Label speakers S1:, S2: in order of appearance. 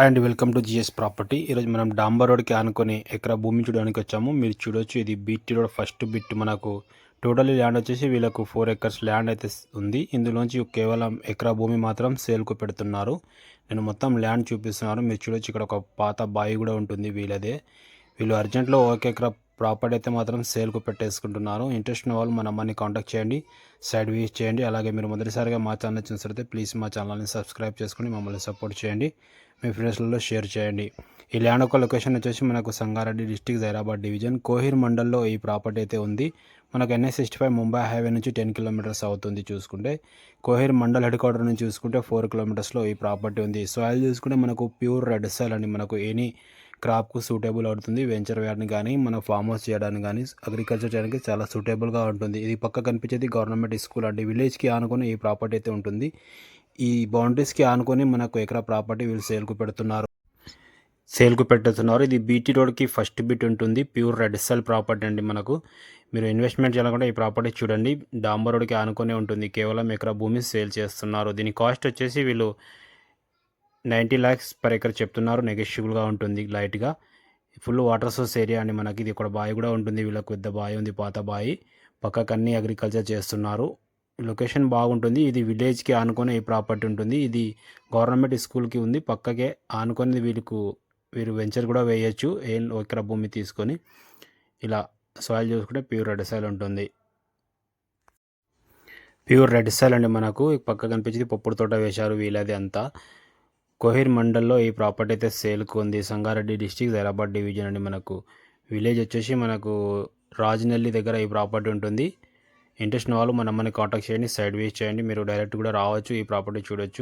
S1: Hi అండి welcome to GS property ఈరోజు మనం డాంబర్ రోడ్కి ఆనుకొని ఎకరా భూమి చూడడానికి వచ్చాము. మీరు చూడొచ్చు ఇది బీటీ రోడ్ ఫస్ట్ బిట్ మనకు టోటలీ ల్యాండ్ వచ్చేసి వీళ్ళకు ఫోర్ ఎకర్స్ ల్యాండ్ అయితే ఉంది. ఇందులోంచి కేవలం ఎకరా భూమి మాత్రం సేల్కు పెడుతున్నారు. నేను మొత్తం ల్యాండ్ చూపిస్తున్నాను. మీరు చూడొచ్చు ఇక్కడ ఒక పాత బావి కూడా ఉంటుంది వీళ్ళదే. వీళ్ళు అర్జెంట్లో ఒక ఎకరా ప్రాపర్టీ అయితే మాత్రం సేల్కు పెట్టేసుకుంటున్నారు. ఇంట్రెస్ట్ ఉన్న వాళ్ళు మన అమ్మని కాంటాక్ట్ చేయండి. సైడ్ వీస్ చేయండి. అలాగే మీరు మొదటిసారిగా మా ఛానల్ చూసినట్లయితే ప్లీజ్ మా ఛానల్ని సబ్స్క్రైబ్ చేసుకుని మమ్మల్ని సపోర్ట్ చేయండి. మీ ఫ్రెండ్స్లలో షేర్ చేయండి. ఈ ల్యాండ్ ఒక లొకేషన్ వచ్చేసి మనకు సంగారెడ్డి డిస్టిక్ జైరాబాద్ డివిజన్. కోహిర్ మండల్లో ఈ ప్రాపర్టీ అయితే ఉంది. మనకు NS sixty five Mumbai highway నుంచి టెన్ కిలోమీటర్స్ అవుతుంది చూసుకుంటే. కోహిర్ మండల్ హెడ్ క్వార్టర్ నుంచి చూసుకుంటే ఫోర్ కిలోమీటర్స్లో ఈ ప్రాపర్టీ ఉంది. సాయిల్ చూసుకుంటే మనకు ప్యూర్ రెడ్ సాయిల్ అండి మనకు ఎనీ క్రాప్కు సూటబుల్ అవుతుంది. వెంచర్ వేయడానికి కానీ మన ఫామ్ హౌస్ చేయడానికి కానీ అగ్రికల్చర్ చేయడానికి చాలా సూటబుల్గా ఉంటుంది. ఇది పక్క కనిపించేది గవర్నమెంట్ స్కూల్ అండి. విలేజ్కి ఆనుకొని ఈ ప్రాపర్టీ అయితే ఉంటుంది. ఈ బౌండరీస్కి ఆనుకొని మనకు ఎకరా ప్రాపర్టీ వీళ్ళు సేల్కు పెడుతున్నారు. సేల్కు పెట్టుతున్నారు ఇది బీటీ రోడ్కి ఫస్ట్ బిట్ ఉంటుంది. ప్యూర్ రెడ్ సెల్ ప్రాపర్టీ అండి మనకు. మీరు ఇన్వెస్ట్మెంట్ చేయాలనుకుంటే ఈ ప్రాపర్టీ చూడండి. డాంబర్ రోడ్కి ఆనుకొని ఉంటుంది. కేవలం ఎకరా భూమి సేల్ చేస్తున్నారు. దీని కాస్ట్ వచ్చేసి వీళ్ళు నైంటీ ల్యాక్స్ పర్ ఎకర్ చెప్తున్నారు. నెగోషియబుల్గా ఉంటుంది లైట్గా. ఫుల్ వాటర్ సోర్స్ ఏరియా అని మనకి. ఇది ఇక్కడ బావి కూడా ఉంటుంది. వీళ్ళకి పెద్ద బావి ఉంది పాత బావి. పక్కకు అన్ని అగ్రికల్చర్ చేస్తున్నారు. లొకేషన్ బాగుంటుంది. ఇది విలేజ్కి ఆనుకొని ఈ ప్రాపర్టీ ఉంటుంది. ఇది గవర్నమెంట్ స్కూల్కి ఉంది. పక్కకే ఆనుకొని వీళ్ళకు వీరు వెంచర్ కూడా వేయచ్చు. ఏం ఎకరా భూమి తీసుకొని ఇలా సాయిల్ చూసుకుంటే ప్యూర్ రెడ్ సాయిల్ ఉంటుంది. ప్యూర్ రెడ్ సాయిల్ అండి మనకు. పక్క కనిపించింది పప్పుడు తోట వేశారు వీళ్ళది అంతా. కోహిర్ మండల్లో ఈ ప్రాపర్టీ అయితే సేల్కు ఉంది. సంగారెడ్డి డిస్టిక్ జైరాబాద్ డివిజన్ అండి మనకు. విలేజ్ వచ్చేసి మనకు రాజనల్లి దగ్గర ఈ ప్రాపర్టీ ఉంటుంది. ఇంట్రెస్ట్ ఉన్న వాళ్ళు మన అమ్మని కాంటాక్ట్ చేయండి. సైడ్ వేస్ చేయండి. మీరు డైరెక్ట్ కూడా రావచ్చు ఈ ప్రాపర్టీ చూడొచ్చు.